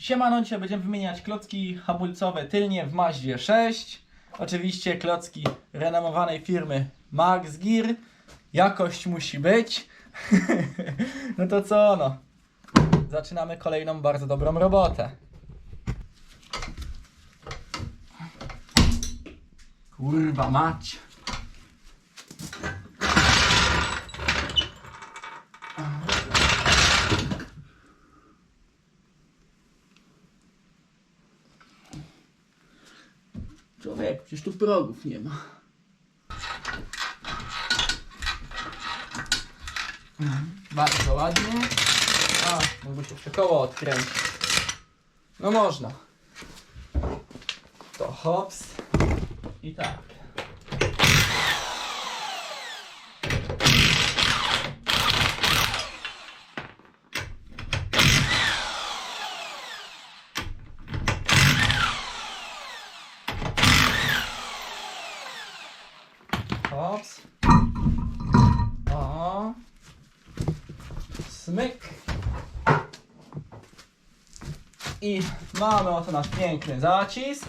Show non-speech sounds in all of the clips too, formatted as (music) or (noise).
Siemano, dzisiaj będziemy wymieniać klocki hamulcowe tylnie w Maździe 6. Oczywiście klocki renomowanej firmy Max Gear. Jakość musi być. (laughs) no to co no? Zaczynamy kolejną bardzo dobrą robotę. Kurwa mać. Człowiek, przecież tu progów nie ma. Bardzo ładnie. A, mógłby się jeszcze koło odkręcić. No można. To hops. I tak. Hops. O. Smyk. I mamy oto nasz piękny zacisk.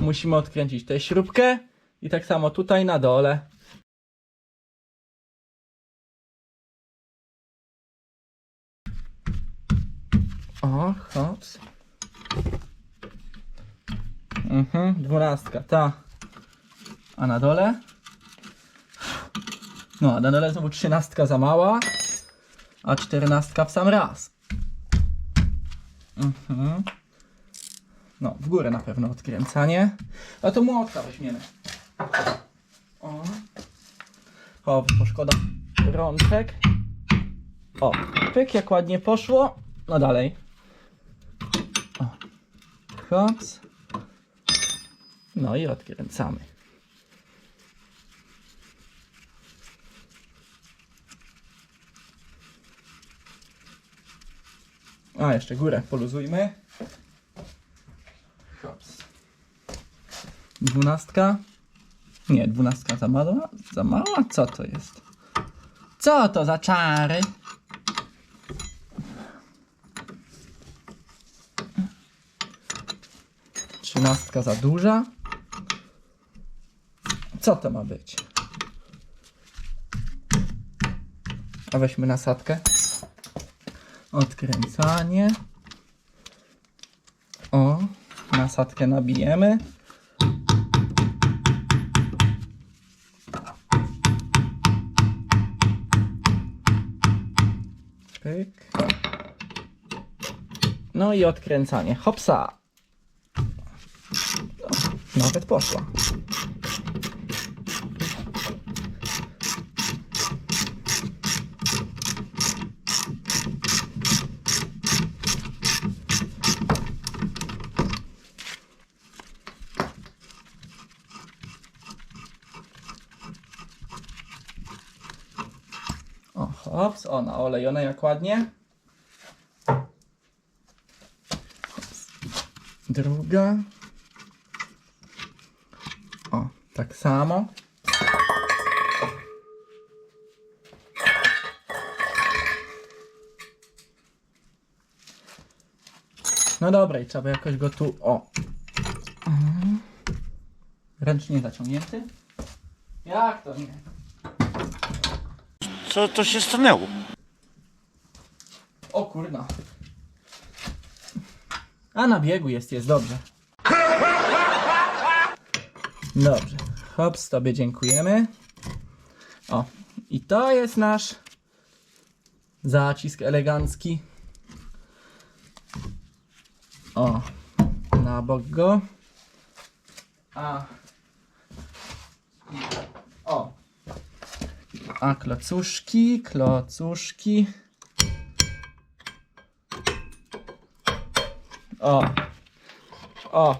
Musimy odkręcić tę śrubkę. I tak samo tutaj na dole. O, hops. Mhm, dwunastka, ta. A na dole? No, a na dole znowu trzynastka za mała, a czternastka w sam raz. Mhm. No, w górę na pewno odkręcanie. A to młotka weźmiemy. O. O, bo szkoda rączek. O, pyk, jak ładnie poszło. No dalej. O. Hops. No i odkręcamy. A, jeszcze górę poluzujmy. Hops. Dwunastka. Nie, dwunastka za mała? Za mała? Co to jest? Co to za czary? Trzynastka za duża? Co to ma być? A weźmy nasadkę. Odkręcanie. O, nasadkę nabijemy. Pyk. No i odkręcanie. Hopsa. Nawet poszła. O, hops, o, naolejone jak ładnie. Druga. O, tak samo. No dobra, i trzeba jakoś go tu, o. Mhm. Ręcznie zaciągnięty. Jak to nie? Co to się stanęło? O kurna. A na biegu jest, jest dobrze. Dobrze. Hops, tobie dziękujemy. O, i to jest nasz zacisk elegancki. O, na bok go. A. A klocuszki, klocuszki. O. O.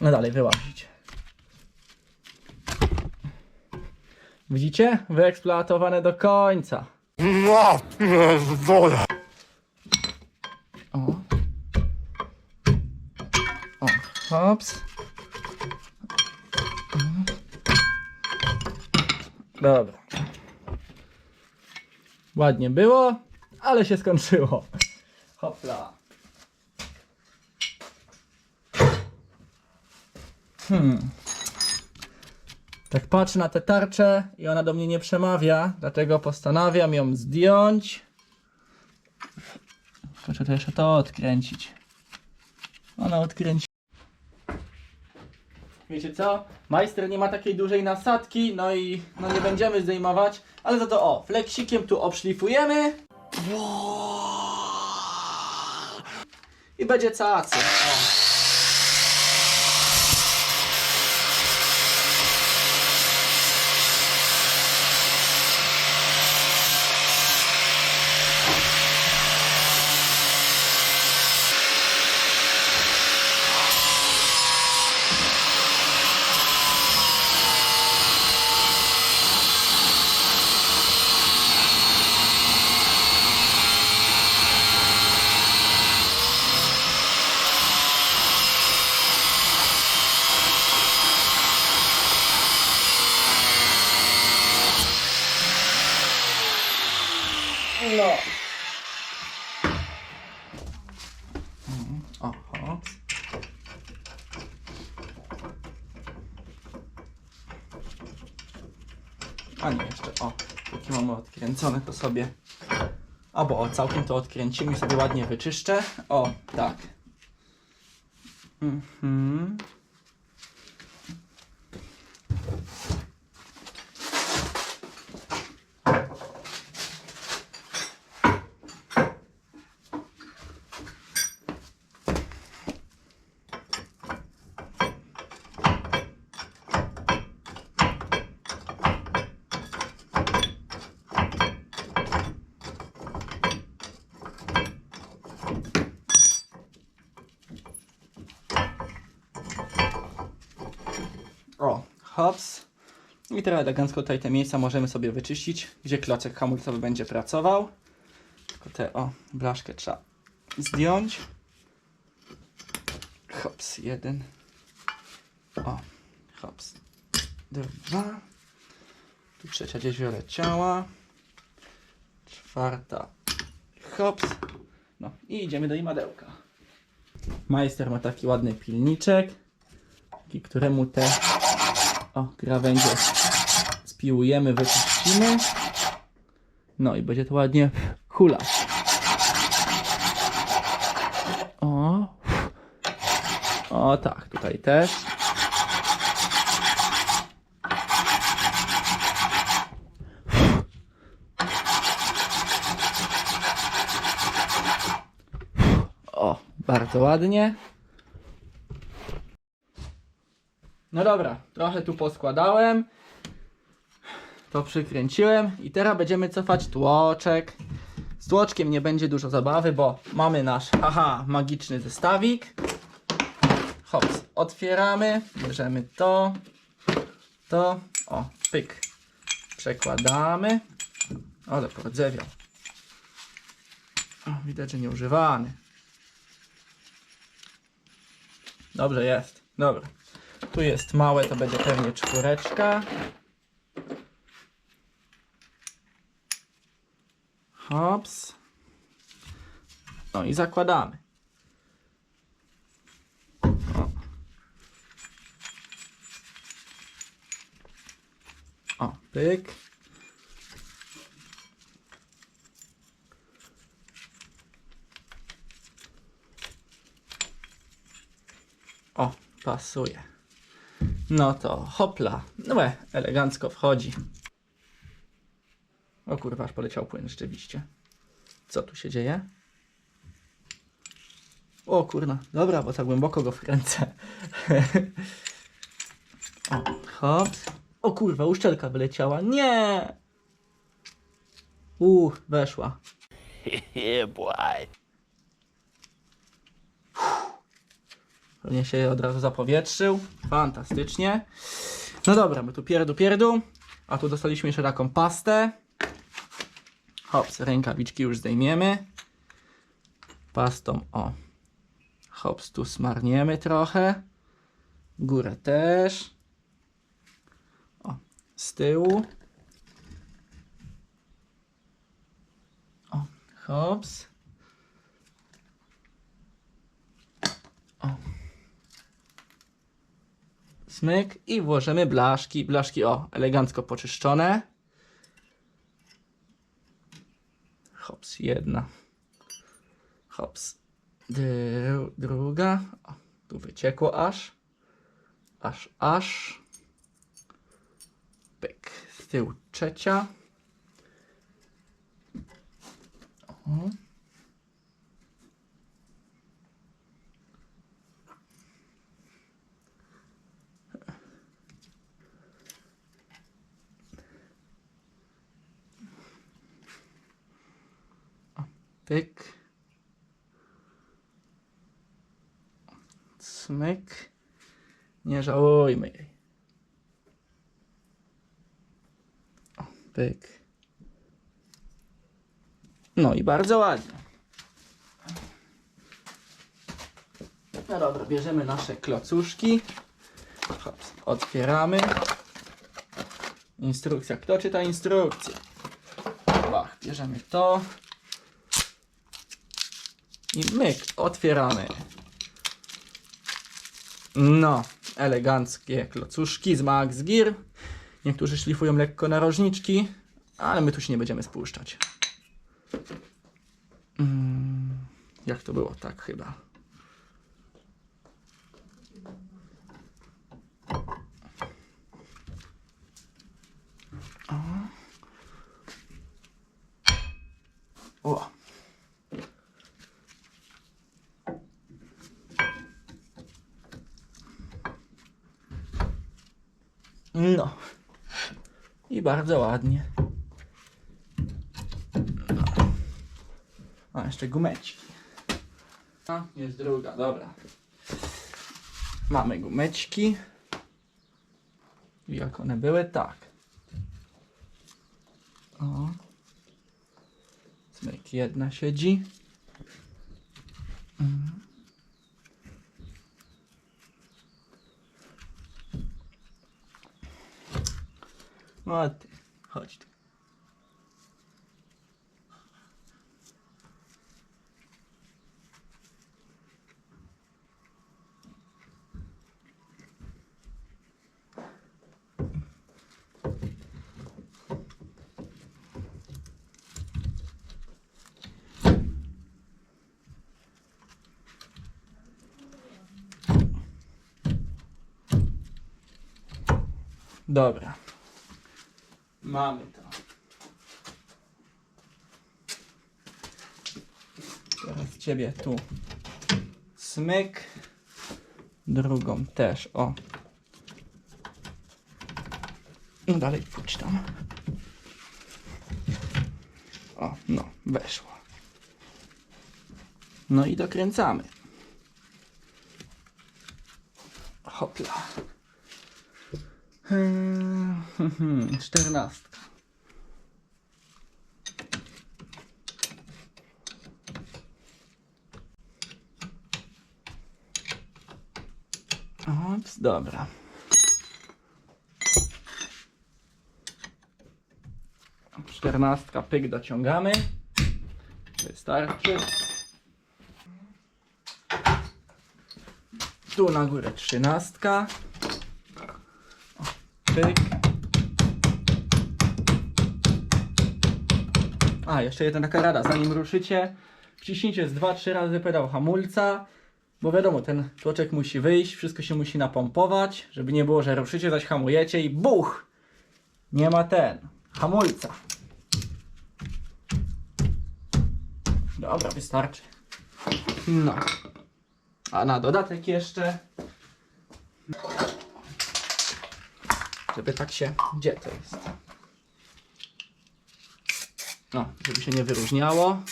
No dalej, wyłazić. Widzicie? Wyeksploatowane do końca. No. O. O, hops. Dobra. ładnie było, ale się skończyło. Hopla. Hmm. Tak patrzę na tę tarczę i ona do mnie nie przemawia, dlatego postanawiam ją zdjąć. Muszę to jeszcze to odkręcić. Ona odkręci. Wiecie co? Majster nie ma takiej dużej nasadki, no i no nie będziemy zdejmować, ale za to o, fleksikiem tu obszlifujemy. I będzie cacy. O. No. Oho. A nie, jeszcze, o, póki mamy odkręcone, to sobie, albo o, całkiem to odkręcimy sobie ładnie wyczyszczę. O, tak. Mhm. O, hops. I teraz elegancko tutaj te miejsca możemy sobie wyczyścić, gdzie klocek hamulcowy będzie pracował. Tylko te, o, blaszkę trzeba zdjąć. Hops, jeden. O, hops. Dwa. Tu trzecia gdzieś wyleciała. Czwarta. Hops. No i idziemy do imadełka. Majster ma taki ładny pilniczek, dzięki któremu te o, krawędzie spiłujemy, wyczyścimy. No i będzie to ładnie hulać. O. O tak, tutaj też. O, bardzo ładnie. No dobra, trochę tu poskładałem. To przykręciłem i teraz będziemy cofać tłoczek. Z tłoczkiem nie będzie dużo zabawy, bo mamy nasz, aha, magiczny zestawik. Hops, otwieramy, bierzemy to, to, o, pyk. Przekładamy. Ale pordzewiał. O, widać, że nieużywany. Dobrze jest, dobra. Tu jest małe, to będzie pewnie czwóreczka. Hops. No i zakładamy. O. Pyk. O, pasuje. No to hopla. No elegancko wchodzi. O kurwa, aż poleciał płyn rzeczywiście. Co tu się dzieje? O kurna, dobra, bo tak głęboko go wkręcę. (laughs) hop. O kurwa, uszczelka wyleciała. Nie! Uuu, weszła. (laughs) Yeah, boy. Pewnie się od razu zapowietrzył. Fantastycznie. No dobra, my tu pierdu pierdu. A tu dostaliśmy jeszcze taką pastę. Hops, rękawiczki już zdejmiemy. Pastą, o. Hops, tu smarniemy trochę. Górę też. O, z tyłu. Hops. Smyk i włożymy blaszki. Blaszki, o, elegancko poczyszczone. Hops, jedna. Hops. Dru, druga. O, tu wyciekło aż. Aż, aż. Pyk. Z tyłu trzecia. O. Pyk. Smyk. Nie żałujmy jej. Pyk. No i bardzo ładnie. No dobra, bierzemy nasze klocuszki. Hops, otwieramy. Instrukcja. Kto czyta instrukcję? Bach, bierzemy to. I myk, otwieramy. No, eleganckie klocuszki z Max Gear. Niektórzy szlifują lekko narożniczki, ale my tu się nie będziemy spuszczać. Mm, jak to było? Tak chyba. O. O. No. I bardzo ładnie. A, jeszcze gumeczki. A, jest druga, dobra. Mamy gumeczki. Jak one były? Tak. O. Smyk jedna siedzi. No ty, chodź tu. Dobra. Mamy to. Teraz ciebie tu. Smyk. Drugą też. O. No dalej pójdź tam. O, no, weszło. No i dokręcamy. Hopla. Eee, Czternastka. Ops, dobra. Czternastka, pyk dociągamy. Wystarczy. Tu na górę trzynastka. Pyk. A, jeszcze jedna taka rada. Zanim ruszycie, wciśnijcie z 2-3 razy pedał hamulca, bo wiadomo, ten tłoczek musi wyjść, wszystko się musi napompować, żeby nie było, że ruszycie, zaś hamujecie i buch! Nie ma ten, hamulca. Dobra, wystarczy. No. A na dodatek jeszcze żeby tak się. Gdzie to jest? No, żeby się nie wyróżniało.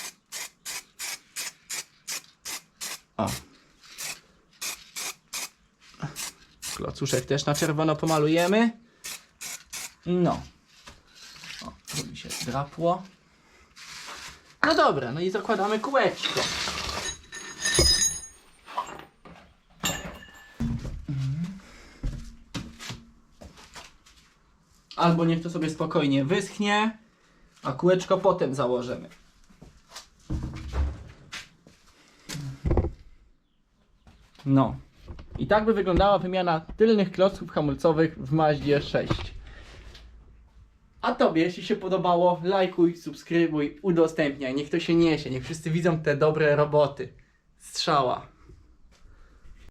O. Klocuszek też na czerwono pomalujemy. No. O, żeby się drapło. No dobra, no i zakładamy kółeczko. Albo niech to sobie spokojnie wyschnie, a kółeczko potem założymy. No. I tak by wyglądała wymiana tylnych klocków hamulcowych w Mazdzie 6. A Tobie, jeśli się podobało, lajkuj, subskrybuj, udostępniaj. Niech to się niesie, niech wszyscy widzą te dobre roboty. Strzała.